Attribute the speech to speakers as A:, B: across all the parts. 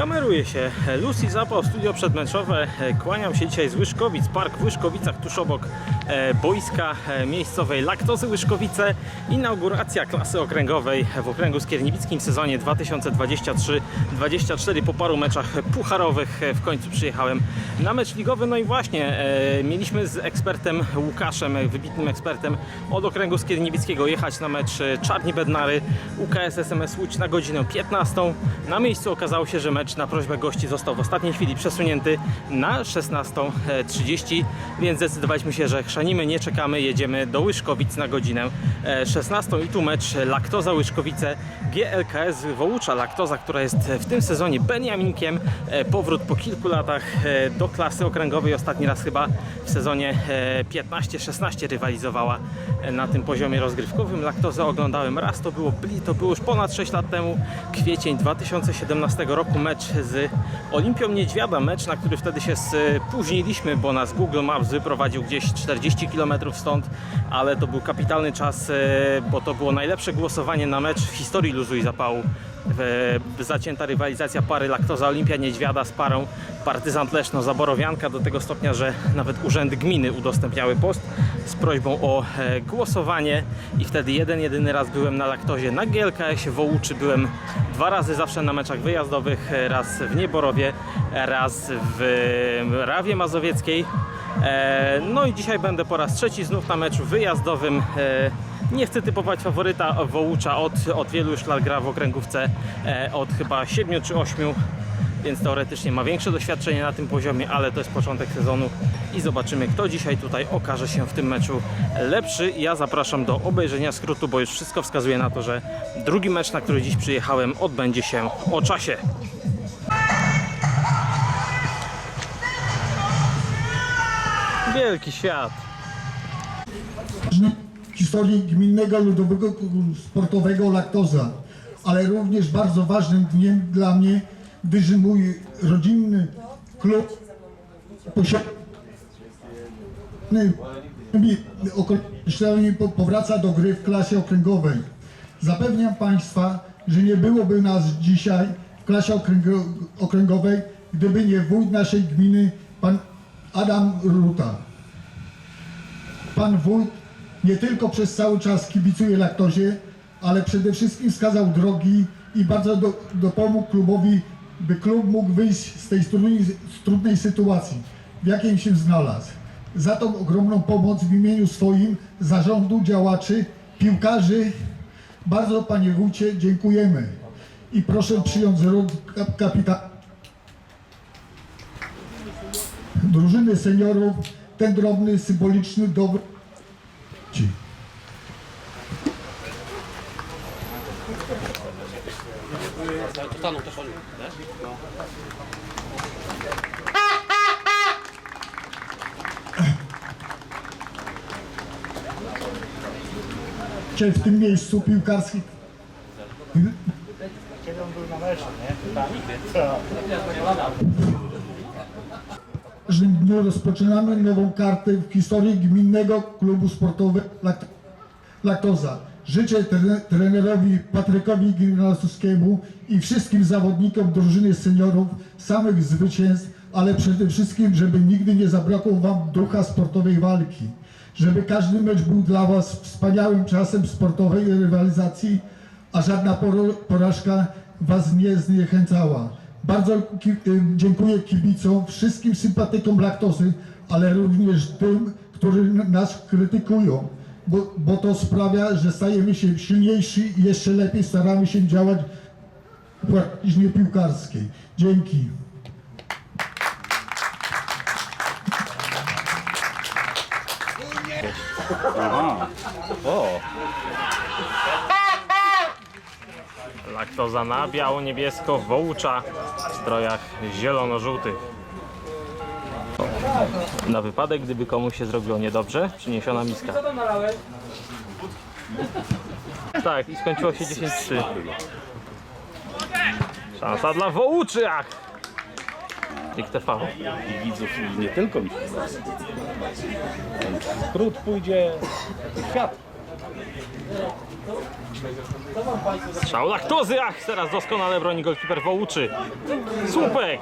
A: Kameruje się Lucy Zapał, studio przedmeczowe. Kłaniam się dzisiaj z Łyżkowic, park w Łyżkowicach, tuż obok boiska e, miejscowej Laktozy Łyżkowice. Inauguracja klasy okręgowej w okręgu skierniewickim w sezonie 2023-2024. Po paru meczach pucharowych e, w końcu przyjechałem na mecz ligowy. No i właśnie e, mieliśmy z ekspertem Łukaszem, e, wybitnym ekspertem od okręgu skierniewickiego jechać na mecz e, Czarni Bednary UKS SMS Łódź na godzinę 15. Na miejscu okazało się, że mecz na prośbę gości został w ostatniej chwili przesunięty na 16.30, więc zdecydowaliśmy się, że chrzanimy, nie czekamy, jedziemy do Łyżkowic na godzinę e, 16 i tu mecz Laktoza Łyżkowice GLKS Wołucza. Laktoza, która jest w tym sezonie Beniaminkiem. E, Powrót po kilku latach e, do klasy okręgowej. Ostatni raz chyba w sezonie e, 15-16 rywalizowała e, na tym poziomie rozgrywkowym. Laktozę oglądałem raz, to było, to było już ponad 6 lat temu, kwiecień 2017 roku, mecz z Olimpią Niedźwiada, mecz, na który wtedy się spóźniliśmy, bo nas Google Maps wyprowadził gdzieś 40 km stąd, ale to był kapitalny czas, e, bo to było najlepsze głosowanie na mecz w historii luzu i zapału. Zacięta rywalizacja pary Laktoza Olimpia Niedźwiada z parą Partyzant Leszno Zaborowianka do tego stopnia, że nawet urzędy gminy udostępniały post z prośbą o e, głosowanie i wtedy jeden, jedyny raz byłem na Laktozie na GLKS Wołuczy, byłem dwa razy zawsze na meczach wyjazdowych, e, raz w Nieborowie, e, raz w e, Rawie Mazowieckiej. E, No i dzisiaj będę po raz trzeci znów na meczu wyjazdowym. Nie chcę typować faworyta Wołucza od, od wielu już lat gra w okręgówce, e, od chyba 7 czy 8 więc teoretycznie ma większe doświadczenie na tym poziomie, ale to jest początek sezonu i zobaczymy, kto dzisiaj tutaj okaże się w tym meczu lepszy. Ja zapraszam do obejrzenia skrótu, bo już wszystko wskazuje na to, że drugi mecz, na który dziś przyjechałem, odbędzie się o czasie. Wielki świat.
B: Historii Gminnego Ludowego Sportowego Laktoza, ale również bardzo ważnym dniem dla mnie, gdyż mój rodzinny klub powraca do gry w klasie okręgowej. Zapewniam Państwa, że nie byłoby nas dzisiaj w klasie okręgo- okręgowej, gdyby nie wójt naszej gminy, pan Adam Ruta. Pan wójt nie tylko przez cały czas kibicuje laktozie, ale przede wszystkim wskazał drogi i bardzo do, dopomógł klubowi, by klub mógł wyjść z tej trudnej, z trudnej sytuacji, w jakiej się znalazł. Za tą ogromną pomoc w imieniu swoim, zarządu, działaczy, piłkarzy, bardzo Panie Wójcie dziękujemy. I proszę przyjąć z rąk kap- kapitana drużyny seniorów ten drobny, symboliczny dowód.
C: Staną też oni, nie?
B: Dzisiaj w tym miejscu piłkarskim W każdym dniu rozpoczynamy nową kartę w historii Gminnego Klubu Sportowego Lakt- Laktoza. Życzę tre- trenerowi Patrykowi Gimnastowskiemu i wszystkim zawodnikom drużyny seniorów samych zwycięstw, ale przede wszystkim, żeby nigdy nie zabrakło Wam ducha sportowej walki. Żeby każdy mecz był dla Was wspaniałym czasem sportowej rywalizacji, a żadna porażka Was nie zniechęcała. Bardzo ki- y, dziękuję kibicom, wszystkim sympatykom laktozy, ale również tym, którzy nas krytykują, bo, bo to sprawia, że stajemy się silniejsi i jeszcze lepiej staramy się działać w płaszczyźnie piłkarskiej. Dzięki.
A: Laktoza na biało-niebiesko, Wołucza w strojach zielono-żółtych. Na wypadek, gdyby komuś się zrobiło niedobrze, przyniesiona miska. Tak, i skończyło się 10-3. Szansa dla Wołuczy! Ach! Tik TV.
D: i widzów i nie tylko mi. Ten skrót pójdzie w świat.
A: Strzał laktozy, ach, teraz doskonale broni golkiper Wołuczy. Słupek!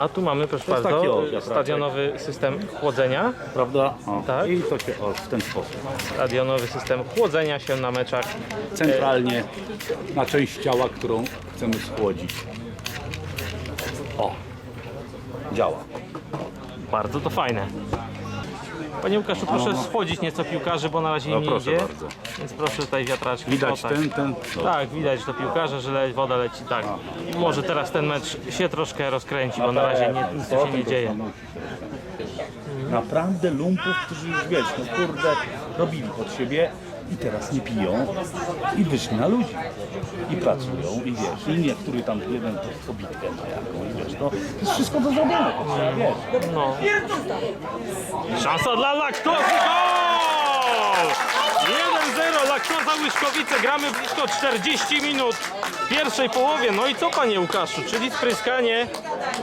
A: A tu mamy, proszę
C: jest
A: bardzo,
C: taki,
A: stadionowy system chłodzenia.
C: Prawda? O,
A: Tak.
C: I to się o, w ten sposób.
A: Stadionowy system chłodzenia się na meczach.
C: Centralnie na część ciała, którą chcemy schłodzić. O, działa.
A: Bardzo to fajne. Panie Łukaszu, proszę schodzić nieco piłkarzy, bo na razie im
C: No
A: nie
C: proszę
A: idzie.
C: bardzo.
A: Więc proszę tutaj wiatraczki.
C: Widać
A: o, tak.
C: ten, ten. No.
A: Tak, widać to piłkarze, że le, woda leci tak. Może teraz ten mecz się troszkę rozkręci, bo na razie nie, nic tu się nie dzieje.
C: Naprawdę lumpów, którzy już wiesz, no kurde, robili pod siebie i teraz nie piją i wyszli na ludzi. I pracują i wiesz, i niektóry tam jeden to pobitkę ma jaką i wiesz, no to jest wszystko do zrobienia, to trzeba, wiesz.
A: No. Szansa dla Laktozy, gol! 1-0, Laktoza Łyszkowice, gramy blisko 40 minut w pierwszej połowie. No i co panie Łukaszu, czyli spryskanie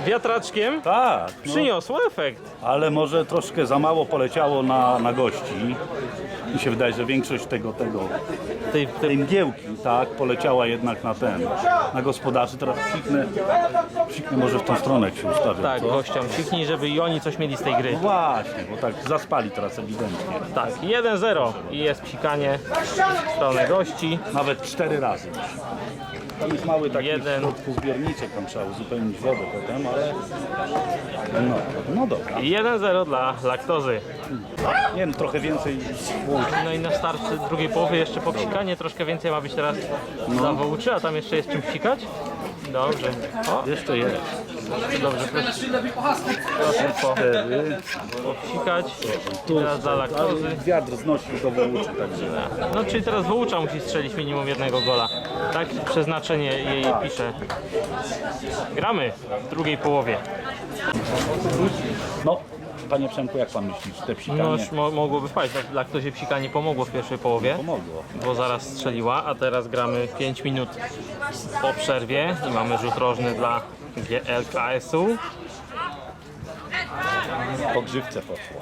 A: wiatraczkiem
C: Tak, no,
A: przyniosło efekt.
C: ale może troszkę za mało poleciało na, na gości. Mi się wydaje, że większość tego, tego,
A: Tej,
C: tej
A: tej,
C: mgiełki, tak, poleciała jednak na ten, na gospodarzy. Teraz psiknę, psiknę może w tą stronę, jak się ustawię.
A: tak,
C: co?
A: gościom siknij, żeby i oni coś mieli z tej gry.
C: No właśnie, bo tak zaspali teraz ewidentnie.
A: Tak, 1-0 i jest psikanie w stronę gości.
C: Nawet cztery razy. Tam jest mały taki
A: Jeden.
C: środku zbiorniczek, tam trzeba uzupełnić wodę potem, ale no, no dobra.
A: I 1-0 dla Laktozy.
C: Nie wiem, trochę więcej łączy.
A: No i na start drugiej połowy jeszcze po psikanie troszkę więcej ma być teraz dla Wołczy, a tam jeszcze jest czym psikać? Dobrze. O,
C: Jeszcze jest.
A: dobrze, proszę. Proszę po,
C: Cztery.
A: popsikać. Teraz dla Laktozy.
C: Wiatr znosił do wołuczy, także
A: No czyli teraz Wołcza musi strzelić minimum jednego gola. Tak przeznaczenie jej pisze. Gramy w drugiej połowie.
C: no. Panie Przemku, jak pan myślisz, te psikanie
A: No już mo mogłoby wpaść. Laktozie psikanie pomogło w pierwszej połowie.
C: pomogło?
A: bo zaraz strzeliła, a teraz gramy 5 minut po przerwie i mamy rzut rożny dla GLKS-u.
C: Po grzywce poszło.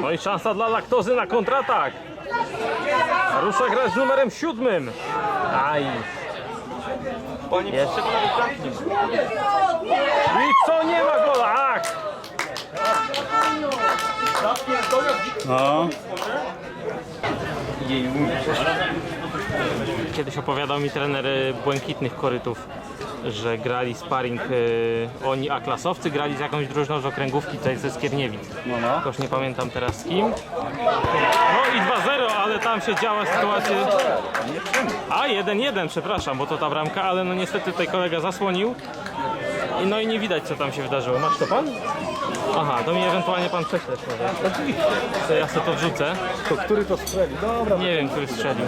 A: No i szansa dla laktozy na kontratak. Rusza grać z numerem siódmym. Aj. Jeszcze I co nie ma gola? Ach!
C: No,
A: Kiedyś opowiadał mi trener y, błękitnych korytów, że grali sparring y, oni, a klasowcy grali z jakąś drużyną z okręgówki tutaj ze Skierniewic.
C: no, no.
A: Już nie pamiętam teraz z kim. No i 2-0, ale tam się działa sytuacja. A 1-1, przepraszam, bo to ta bramka, ale no niestety tutaj kolega zasłonił. I no i nie widać co tam się wydarzyło. Masz to pan? Aha, to mi ewentualnie pan prześlesz może. To ja sobie to wrzucę.
C: To który to strzeli? Dobra,
A: Nie wiem, który strzelił.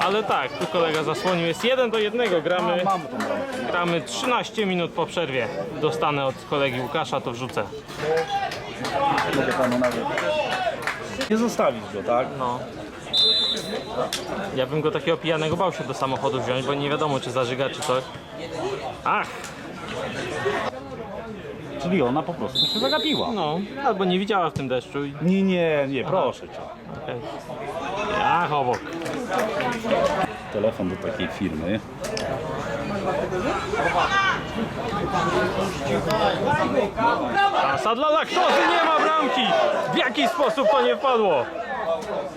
A: Ale tak, tu kolega zasłonił. Jest 1 do 1, gramy,
C: mamy tą bramkę.
A: gramy 13 minut po przerwie. Dostanę od kolegi Łukasza, to wrzucę.
C: Mogę panu nawet... Nie zostawić go, tak?
A: No. Ja bym go takiego pijanego bał się do samochodu wziąć, bo nie wiadomo czy zażyga czy coś. Ach,
C: Czyli ona po prostu się zagapiła.
A: no, albo nie widziała w tym deszczu. i-
C: Nie, nie, nie, proszę cię.
A: Okej. Ach, obok.
C: Telefon do takiej firmy.
A: Szansa dla laktozy, nie ma bramki! W jaki sposób to nie wpadło?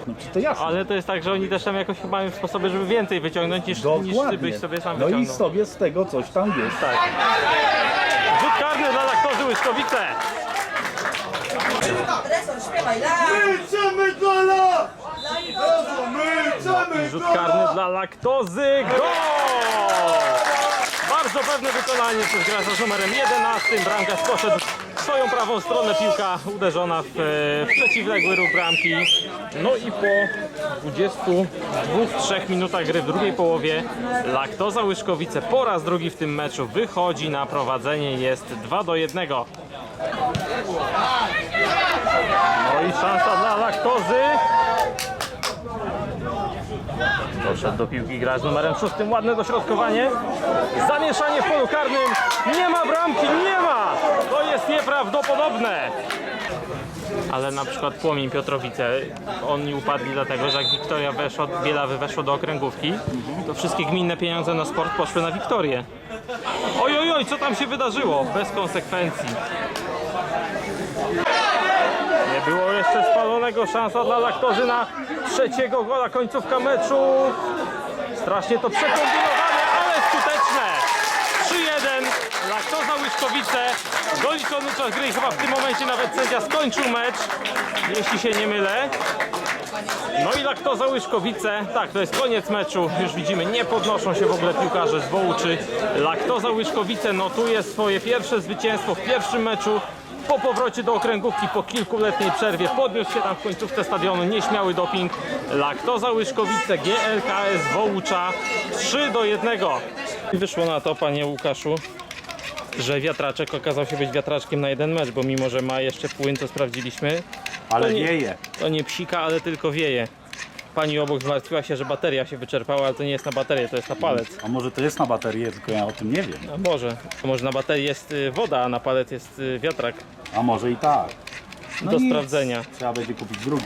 C: No to jasne.
A: Ale to jest tak, że oni też tam jakoś chyba mają sposoby, żeby więcej wyciągnąć niż, niż ty byś sobie sam
C: no i
A: wyciągnął.
C: sobie z tego coś tam jest.
A: Tak. Rzut karny dla laktozy Łyskowice.
D: Adresor, śpiewaj, la!
B: Chcemy gola!
A: Rzut karny dla laktozy. Gol! Bardzo pewne wykonanie przez gracza z numerem 11. Bramkarz poszedł swoją prawą stronę. Piłka uderzona w, e, w przeciwległy róg bramki. No i po 22-3 minutach gry w drugiej połowie Laktoza Łyszkowice po raz drugi w tym meczu wychodzi na prowadzenie. Jest 2 do 1. No i szansa dla Laktozy. Doszedł do piłki grać numerem szóstym, ładne dośrodkowanie. Zamieszanie w polu karnym. Nie ma bramki, nie ma! To jest nieprawdopodobne. Ale na przykład Płomień Piotrowice, oni upadli dlatego, że jak Wiktoria weszła, Bielawy weszło do okręgówki, to wszystkie gminne pieniądze na sport poszły na Wiktorię. Oj, oj, oj, co tam się wydarzyło? Bez konsekwencji. Było jeszcze spalonego, szansa dla laktozy na trzeciego gola, końcówka meczu. Strasznie to przekombinowane, ale skuteczne. 3-1, laktoza Łyszkowice, doliczony czas gry chyba w tym momencie nawet sędzia skończył mecz, jeśli się nie mylę. No i laktoza Łyszkowice, tak to jest koniec meczu, już widzimy, nie podnoszą się w ogóle piłkarze z Wołuczy. Laktoza Łyszkowice notuje swoje pierwsze zwycięstwo w pierwszym meczu. Po powrocie do okręgówki po kilkuletniej przerwie podniósł się tam w końcówce stadionu nieśmiały doping. Laktoza Łyszkowice, GLKS Wołucza 3 do 1. Wyszło na to, panie Łukaszu, że wiatraczek okazał się być wiatraczkiem na jeden mecz, bo mimo, że ma jeszcze płyn, co sprawdziliśmy,
C: Ale
A: nie,
C: wieje.
A: To nie psika, ale tylko wieje. Pani obok zmartwiła się, że bateria się wyczerpała, ale to nie jest na baterię, to jest na palec.
C: A może to jest na baterię, tylko ja o tym nie wiem.
A: A może, to może na baterii jest y, woda, a na palec jest y, wiatrak
C: A może i tak. No
A: do
C: nic.
A: sprawdzenia.
C: Trzeba będzie kupić drugi.